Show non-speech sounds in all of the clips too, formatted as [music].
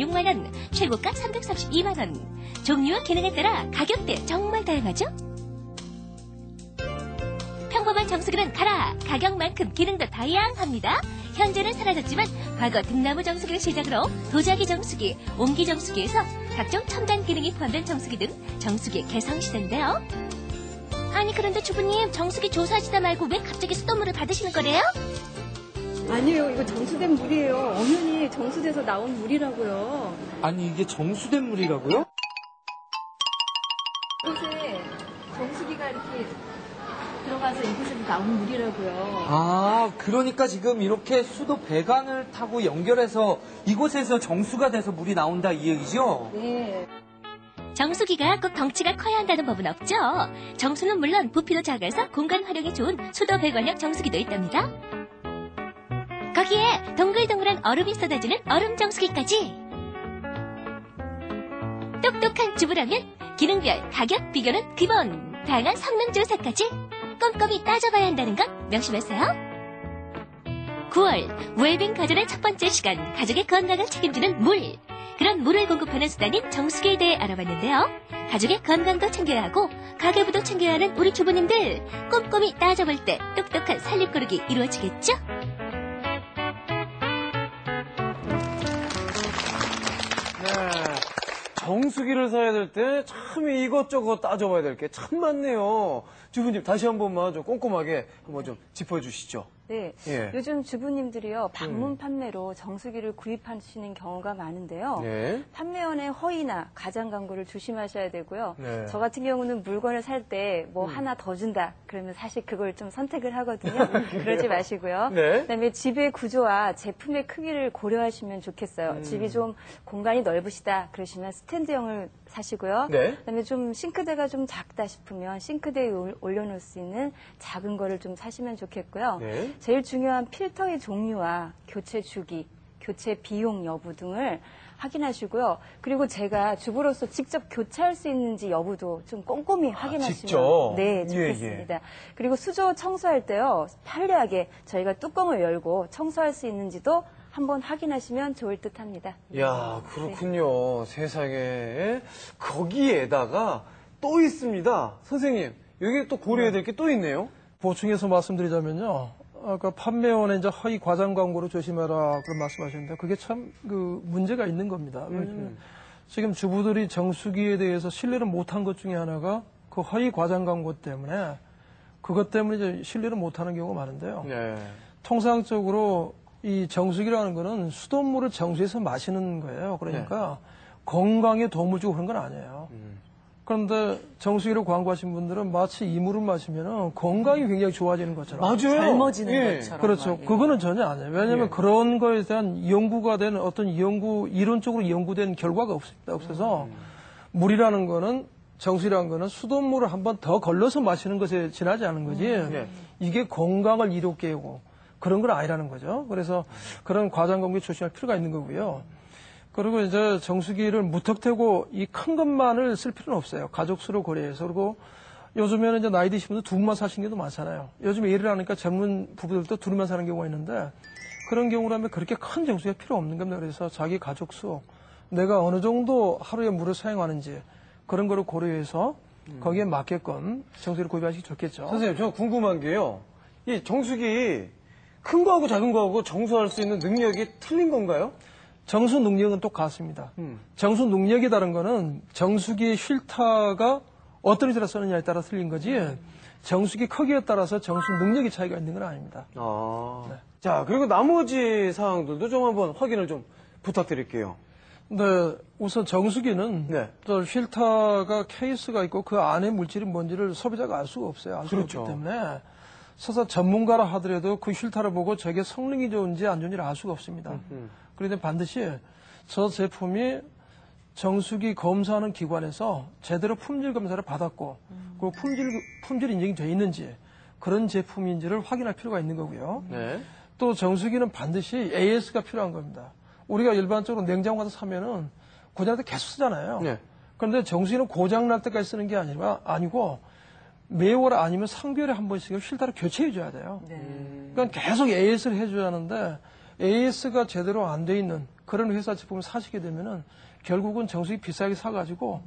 336만원, 최고가 332만원. 종류와 기능에 따라 가격대 정말 다양하죠? 평범한 정수기는 가라! 가격만큼 기능도 다양합니다. 현재는 사라졌지만 과거 등나무 정수기를 시작으로 도자기 정수기, 옹기 정수기에서 각종 첨단 기능이 포함된 정수기 등 정수기의 개성 시대인데요. 아니 그런데 주부님 정수기 조사하시다 말고 왜 갑자기 수돗물을 받으시는 거래요? 아니에요. 이거 정수된 물이에요. 엄연히 정수돼서 나온 물이라고요. 아니 이게 정수된 물이라고요? 이곳에 정수기가 이렇게 들어가서 이곳에서 나온 물이라고요. 아 그러니까 지금 이렇게 수도 배관을 타고 연결해서 이곳에서 정수가 돼서 물이 나온다 이 얘기죠? 네. 정수기가 꼭 덩치가 커야 한다는 법은 없죠. 정수는 물론 부피도 작아서 공간 활용이 좋은 수도 배관형 정수기도 있답니다. 거기에 동글동글한 얼음이 쏟아지는 얼음 정수기까지. 똑똑한 주부라면 기능별 가격 비교는 기본, 다양한 성능 조사까지 꼼꼼히 따져봐야 한다는 것 명심하세요. 9월 웰빙 가전의 첫 번째 시간 가족의 건강을 책임지는 물. 그런 물을 공급하는 수단인 정수기에 대해 알아봤는데요. 가족의 건강도 챙겨야 하고 가계부도 챙겨야 하는 우리 주부님들 꼼꼼히 따져볼 때 똑똑한 살림고르기 이루어지겠죠? 정수기를 사야 될 때 참 이것저것 따져봐야 될 게 참 많네요. 주부님 다시 한 번만 좀 꼼꼼하게 한번 좀 짚어주시죠. 네. 예. 요즘 주부님들이요, 방문 음. 판매로 정수기를 구입하시는 경우가 많은데요. 네. 판매원의 허위나 가장 광고를 조심하셔야 되고요. 네. 저 같은 경우는 물건을 살 때뭐 음. 하나 더 준다. 그러면 사실 그걸 좀 선택을 하거든요. [laughs] 그러지 마시고요. 네. 그다음에 집의 구조와 제품의 크기를 고려하시면 좋겠어요. 음. 집이 좀 공간이 넓으시다. 그러시면 스탠드형을 사시고요. 네. 그다음에 좀 싱크대가 좀 작다 싶으면 싱크대에 올- 올려놓을 수 있는 작은 거를 좀 사시면 좋겠고요. 네. 제일 중요한 필터의 종류와 교체 주기, 교체 비용 여부 등을 확인하시고요. 그리고 제가 주부로서 직접 교체할 수 있는지 여부도 좀 꼼꼼히 확인하시면 아, 직접? 네, 예, 좋겠습니다. 그리고 수조 청소할 때요. 편리하게 저희가 뚜껑을 열고 청소할 수 있는지도 한번 확인하시면 좋을 듯 합니다. 야 그렇군요. 세상에. 거기에다가 또 있습니다. 선생님, 여기 또 고려해야 될 게 또 있네요. 보충해서 말씀드리자면요. 아까 판매원의 이제 허위 과장 광고를 조심해라 그런 말씀하셨는데 그게 참 그 문제가 있는 겁니다. 왜냐하면 지금 주부들이 정수기에 대해서 신뢰를 못한 것 중에 하나가 그 허위 과장 광고 때문에 그것 때문에 이제 신뢰를 못하는 경우가 많은데요. 네. 통상적으로 이 정수기라는 거는 수돗물을 정수해서 마시는 거예요. 그러니까 건강에 도움을 주고 그런 건 아니에요. 그런데 정수기를 광고하신 분들은 마치 이 물을 마시면 건강이 굉장히 좋아지는 것처럼. 맞아요. 젊어지는 예. 것처럼. 그렇죠. 막, 예. 그거는 전혀 아니에요. 왜냐하면 예. 그런 거에 대한 연구가 된 어떤 연구, 이론적으로 연구된 결과가 없습니다. 없어서 음. 물이라는 거는 정수라는 거는 수돗물을 한 번 더 걸러서 마시는 것에 지나지 않은 거지. 네. 이게 건강을 이롭게 하고 그런 건 아니라는 거죠. 그래서 그런 과장 공개 조심할 필요가 있는 거고요. 그리고 이제 정수기를 무턱대고 이 큰 것만을 쓸 필요는 없어요. 가족 수를 고려해서. 그리고 요즘에는 이제 나이 드신 분들 둘만 사신 경우도 많잖아요. 요즘 일을 하니까 젊은 부부들도 둘만 사는 경우가 있는데 그런 경우라면 그렇게 큰 정수기가 필요 없는 겁니다. 그래서 자기 가족 수, 내가 어느 정도 하루에 물을 사용하는지 그런 거를 고려해서 거기에 맞게끔 정수기를 구입하시기 좋겠죠. 선생님, 저 궁금한 게요. 이 정수기 큰 거하고 작은 거하고 정수할 수 있는 능력이 틀린 건가요? 정수 능력은 똑같습니다. 음. 정수 능력이 다른 거는 정수기의 쉴타가 어떤 위치에 쓰느냐에 따라 틀린 거지 정수기 크기에 따라서 정수 능력의 차이가 있는 건 아닙니다. 아. 네. 자, 그리고 나머지 사항들도 좀 한번 확인을 좀 부탁드릴게요. 근데 우선 정수기는 네. 저 쉴타가 케이스가 있고 그 안에 물질이 뭔지를 소비자가 알 수가 없어요. 알 수가 그렇죠. 없기 때문에 서서 전문가라 하더라도 그 쉴타를 보고 저게 성능이 좋은지 안 좋은지를 알 수가 없습니다. 음. 그런데 반드시 저 제품이 정수기 검사하는 기관에서 제대로 품질 검사를 받았고 그리고 품질 품질 인증이 돼 있는지 그런 제품인지를 확인할 필요가 있는 거고요. 네. 또 정수기는 반드시 AS가 필요한 겁니다. 우리가 일반적으로 냉장고 가서 사면은 고장날 때 계속 쓰잖아요. 네. 그런데 정수기는 고장 날 때까지 쓰는 게 아니라 아니고 매월 아니면 3개월에 한 번씩은 필터를 교체해 줘야 돼요. 네. 그러니까 계속 AS를 해줘야 하는데 AS가 제대로 안 돼 있는 그런 회사 제품을 사시게 되면은 결국은 정수기 비싸게 사가지고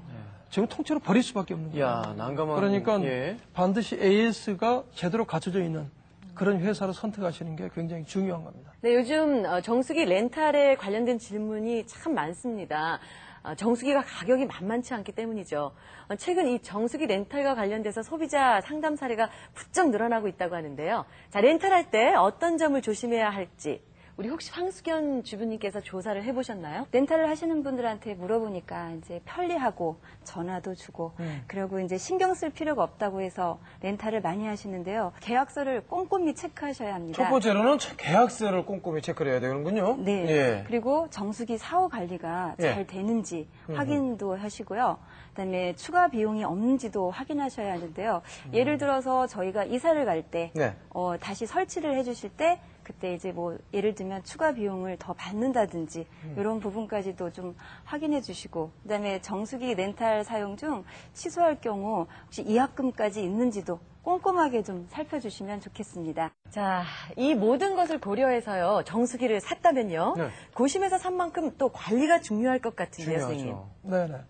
지금 통째로 버릴 수밖에 없는 거예요. 야, 난감한. 그러니까 예. 반드시 AS가 제대로 갖춰져 있는 그런 회사를 선택하시는 게 굉장히 중요한 겁니다. 네, 요즘 어, 정수기 렌탈에 관련된 질문이 참 많습니다. 어, 정수기가 가격이 만만치 않기 때문이죠. 어, 최근 이 정수기 렌탈과 관련돼서 소비자 상담 사례가 부쩍 늘어나고 있다고 하는데요. 자, 렌탈할 때 어떤 점을 조심해야 할지 우리 혹시 황수견 주부님께서 조사를 해보셨나요? 렌탈을 하시는 분들한테 물어보니까 이제 편리하고 전화도 주고 그리고 이제 신경 쓸 필요가 없다고 해서 렌탈을 많이 하시는데요. 계약서를 꼼꼼히 체크하셔야 합니다. 첫 번째로는 계약서를 꼼꼼히 체크를 해야 되는군요. 네. 예. 그리고 정수기 사후 관리가 예. 잘 되는지 확인도 하시고요. 그다음에 추가 비용이 없는지도 확인하셔야 하는데요. 예를 들어서 저희가 이사를 갈때 네. 어, 다시 설치를 해주실 때 그때 이제 뭐 예를 들면 추가 비용을 더 받는다든지 이런 부분까지도 좀 확인해 주시고 그다음에 정수기 렌탈 사용 중 취소할 경우 혹시 이학금까지 있는지도 꼼꼼하게 좀 살펴주시면 좋겠습니다. 자, 이 모든 것을 고려해서요, 정수기를 샀다면요, 네. 고심해서 산 만큼 또 관리가 중요할 것 같은데요, 선생님. 중요하죠. 네네.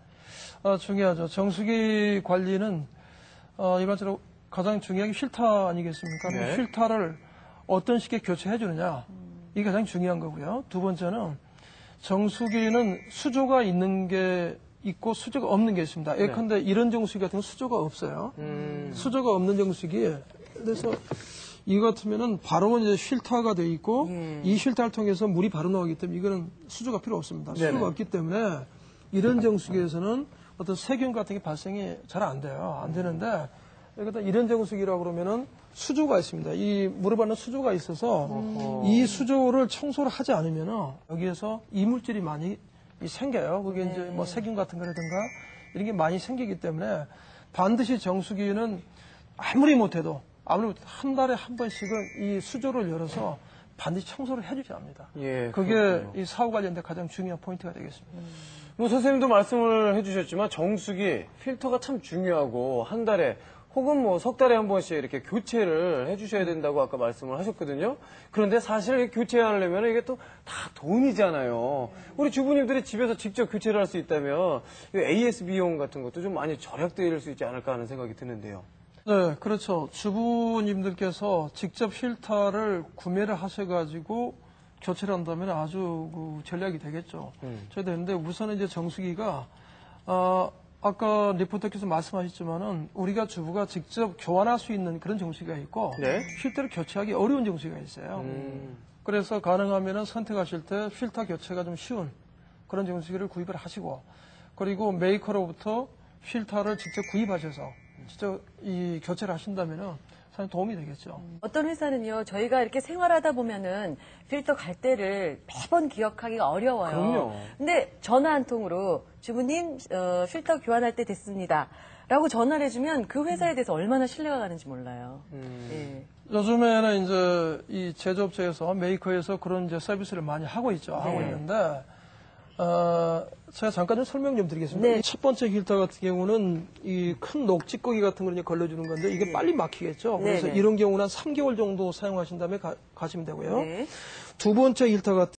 어, 중요하죠. 정수기 관리는 어, 일반적으로 가장 중요한 게 필터 아니겠습니까? 네. 필터를 어떤 식의 교체해 주느냐 이게 가장 중요한 거고요. 두 번째는 정수기는 수조가 있는 게 있고 수조가 없는 게 있습니다. 예컨대 이런 정수기 같은 건 수조가 없어요. 음. 수조가 없는 정수기 그래서 이 같으면은 바로 이제 필터가 돼 있고 이 필터를 통해서 물이 바로 나오기 때문에 이거는 수조가 필요 없습니다. 수조가 없기 때문에 이런 정수기에서는 어떤 세균 같은 게 발생이 잘 안 돼요. 안 되는데 여기다 이런 정수기라고 그러면은 수조가 있습니다. 이 물을 받는 수조가 있어서 이 수조를 청소를 하지 않으면은 여기에서 이물질이 많이 이 생겨요. 그게 이제 뭐 세균 같은 거라든가 이런 게 많이 생기기 때문에 반드시 정수기는 아무리 못해도 아무리 못해도 한 달에 한 번씩은 이 수조를 열어서 반드시 청소를 해주셔야 합니다. 예, 그게 그렇군요. 이 사후 관련된 가장 중요한 포인트가 되겠습니다. 뭐 선생님도 말씀을 해주셨지만 정수기 필터가 참 중요하고 한 달에 혹은 뭐 석 달에 한 번씩 이렇게 교체를 해주셔야 된다고 아까 말씀을 하셨거든요. 그런데 사실 이 교체하려면 이게 또 다 돈이잖아요. 우리 주부님들이 집에서 직접 교체를 할 수 있다면 이 AS 비용 같은 것도 좀 많이 절약될 수 있지 않을까 하는 생각이 드는데요. 네, 그렇죠. 주부님들께서 직접 필터를 구매를 하셔가지고 교체를 한다면 아주 그 전략이 되겠죠. 저희도 했는데 우선은 이제 정수기가, 어, 아까 리포터께서 말씀하셨지만은 우리가 주부가 직접 교환할 수 있는 그런 정수기가 있고 네. 필터를 교체하기 어려운 정수기가 있어요. 음. 그래서 가능하면은 선택하실 때 필터 교체가 좀 쉬운 그런 정수기를 구입을 하시고 그리고 메이커로부터 필터를 직접 구입하셔서 직접 이 교체를 하신다면은 사실 도움이 되겠죠. 어떤 회사는요, 저희가 이렇게 생활하다 보면은 필터 갈 때를 매번 기억하기가 어려워요. 그럼요. 근데 전화 한 통으로 주부님 어, 필터 교환할 때 됐습니다. 라고 전화를 해주면 그 회사에 대해서 얼마나 신뢰가 가는지 몰라요. 예. 요즘에는 이제 이 제조업체에서 메이커에서 그런 이제 서비스를 많이 하고 있죠. 하고 네. 있는데 어, 제가 잠깐 좀 설명 좀 드리겠습니다. 네. 이첫 번째 필터 같은 경우는 이 큰 녹찌꺼기 같은 걸 이제 걸러주는 건데 이게 빨리 막히겠죠. 그래서 네, 네. 이런 경우는 한 3개월 정도 사용하신 다음에 가, 가시면 되고요. 네. 두 번째 필터 같은